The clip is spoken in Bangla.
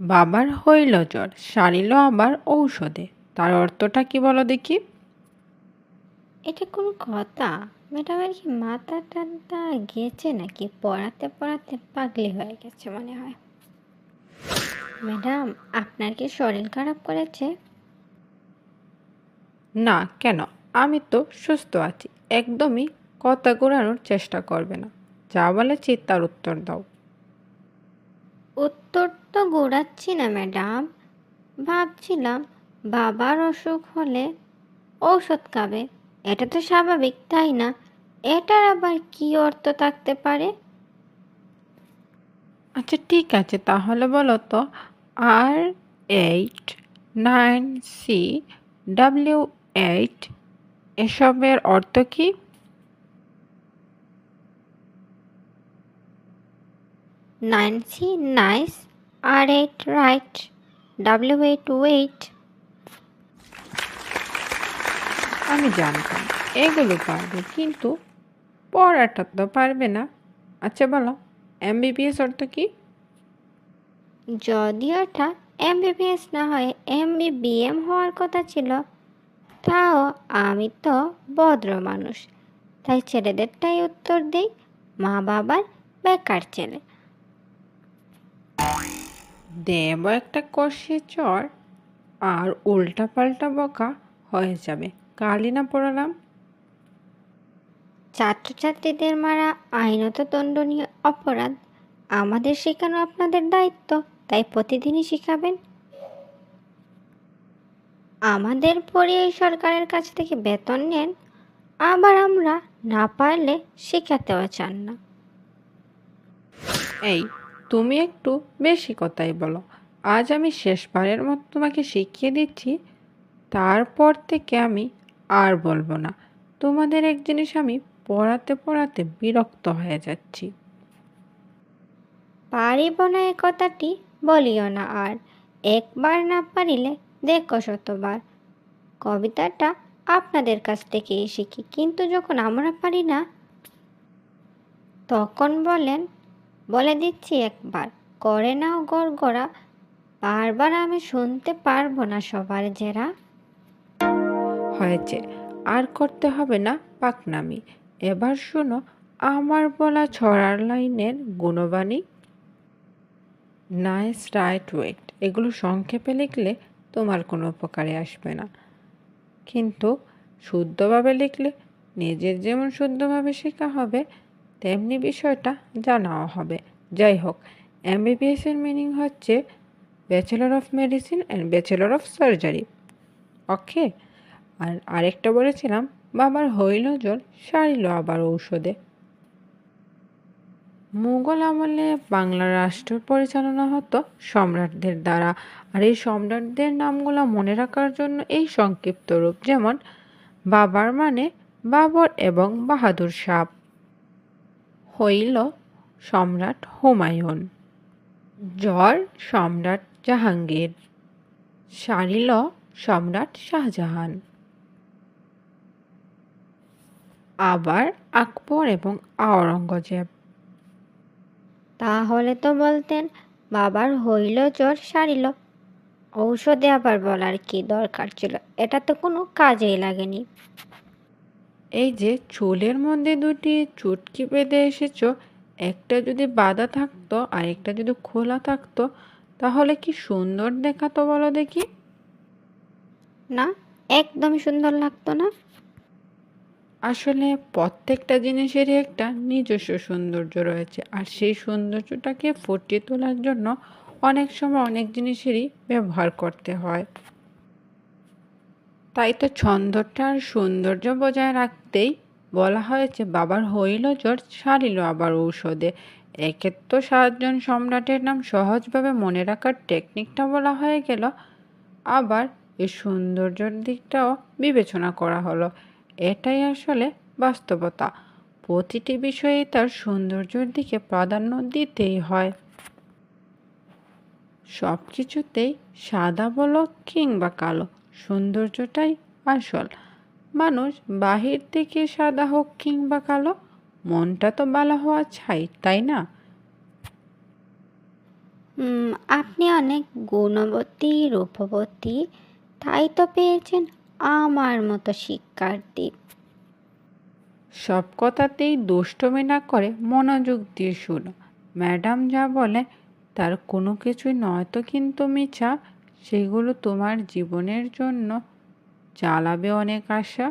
বাবার হইল জ্বর সারিল আবার ঔষধে। তার অর্থটা কি বলো দেখি? এটা কোনো কথা। ম্যাডামের কি মাথা টাথা গেছে নাকি? পড়াতে পড়াতে পাগলি হয়ে গেছে মনে হয়। ম্যাডাম আপনার কি শরীর খারাপ করেছে? না কেন? আমি তো সুস্থ আছি। একদমই কথা ঘোরানোর চেষ্টা করবে না। যা বলেছি তার উত্তর দাও। উত্তর তো গোড়াচ্ছি না, ম্যাডাম। ভাবছিলাম বাবার অসুখ হলে ঔষধ খাবে। এটা তো স্বাভাবিক, তাই না? এটার আবার কি অর্থ থাকতে পারে? আচ্ছা ঠিক আছে, তাহলে বলো তো, R eight nine C W eight এসবের অর্থ কি? Nine C nice R eight right W eight. Wait আমি জানতাম এগুলো পারবে কিন্তু পড়াটা তো পারবে না। আচ্ছা বলো এমবিবিএস অর্থ কি? যদিও এটা এমবিবিএস না হয়ে এমবিবিএম হওয়ার কথা ছিল তাও আমি তো ভদ্র মানুষ। তাই ছেলেদেরটাই উত্তর দিই মা বাবার বেকার ছেলে। দেব একটা কষে চর আর উল্টা পাল্টা বকা হয়ে যাবে। কালই না পড়ালাম। ছাত্রছাত্রীদের মারা আইনত দণ্ডনীয় অপরাধ। আমাদের শেখানো আপনাদের দায়িত্ব তাই প্রতিদিনই শেখাবেন। আমাদের পড়িয়ে সরকারের কাছ থেকে বেতন নেন আবার আমরা না পারলে শেখাতেও চান না। এই তুমি একটু বেশি কথাই বলো। আজ আমি শেষবারের মতো তোমাকে শিখিয়ে দিচ্ছি, তারপর থেকে আমি আর বলব না। তোমাদের এক জিনিস আমি পড়াতে পড়াতে বিরক্ত হয়ে যাচ্ছি। পারিব না এ কথাটি, বলিও না আর। একবার না পারিলে দেখো শতবার। কবিতাটা আপনাদের কাছ থেকেই শিখি, কিন্তু যখন আমরা পারি না, তখন বলেন বলে দিচ্ছি একবার, করে নাও গড়গড়া, বারবার আমি শুনতে পারব না সবার জেরা। হয়েছে, আর করতে হবে না পাকনামি। এবার শোনো, আমার বলা ছড়ার লাইনের গুণবাণী। নাইস রাইট ওয়েট, এগুলো সংক্ষেপে লিখলে তোমার কোনো উপকারে আসবে না। কিন্তু শুদ্ধভাবে লিখলে নিজের যেমন শুদ্ধভাবে শেখা হবে তেমনি বিষয়টা জানাও হবে। যাই হোক এমবিবিএসের মিনিং হচ্ছে bachelor of medicine and bachelor of surgery okay আর আরেকটা বলেছিলাম, বাবার হইল জ্বর সারিল আবার ঔষধে। মুঘল আমলে বাংলা রাষ্ট্র পরিচালনা হতো সম্রাটদের দ্বারা, আর এই সম্রাটদের নামগুলো মনে রাখার জন্য এই সংক্ষিপ্ত রূপ যেমন বাবার মানে বাবর এবং বাহাদুর শাহ হইল সম্রাট হুমায়ুন। জ্বর সম্রাট জাহাঙ্গীর। সারিল সম্রাট শাহজাহান। আবার আকবর এবং আওরঙ্গজেব। তাহলে তো বলতেন বাবার হইল জ্বর সারিল। ঔষধে আবার বলার কি দরকার ছিল? এটা তো কোনো কাজেই লাগেনি। এই যে চুলের মধ্যে দুটি চুটকি বেঁধে এসেছ একটা যদি বাঁধা থাকতো আর একটা যদি খোলা থাকতো তাহলে কি সুন্দর দেখাতো বলো দেখি? না একদমই সুন্দর লাগতো না। আসলে প্রত্যেকটা জিনিসেরই একটা নিজস্ব সৌন্দর্য রয়েছে আর সেই সৌন্দর্যটাকে ফুটিয়ে তোলার জন্য অনেক সময় অনেক জিনিসেরই ব্যবহার করতে হয়। তাই তো ছন্দটা আর সৌন্দর্য বজায় রাখতেই বলা হয়েছে, বাবার হইল জ্বর, সারিল আবার ঔষধে। একে তো সাতজন সম্রাটের নাম সহজভাবে মনে রাখার টেকনিকটা বলা হয়ে গেল। আবার এই সৌন্দর্যের দিকটাও বিবেচনা করা হলো। এটাই আসলে বাস্তবতা। প্রতিটি বিষয়ে তার সৌন্দর্যের দিকে প্রাধান্য দিতেই হয়। সব কিছুতেই সাদা বলো কিংবা কালো। সৌন্দর্যটাই আসল। মানুষ বাহির থেকে সাদা হোক কিংবা কালো মনটা তো ভালো হওয়া চাই তাই না? আপনি অনেক গুণবতী রূপবতী তাই তো পেয়েছেন আমার মতো শিক্ষার্থী। সব কথাতেই দুষ্টমি না করে মনোযোগ দিয়ে শুনো। ম্যাডাম যা বলে তার কোনো কিছুই নয়তো কিন্তু মিছা। সেগুলো তোমার জীবনের জন্য চালাবে অনেক আশা।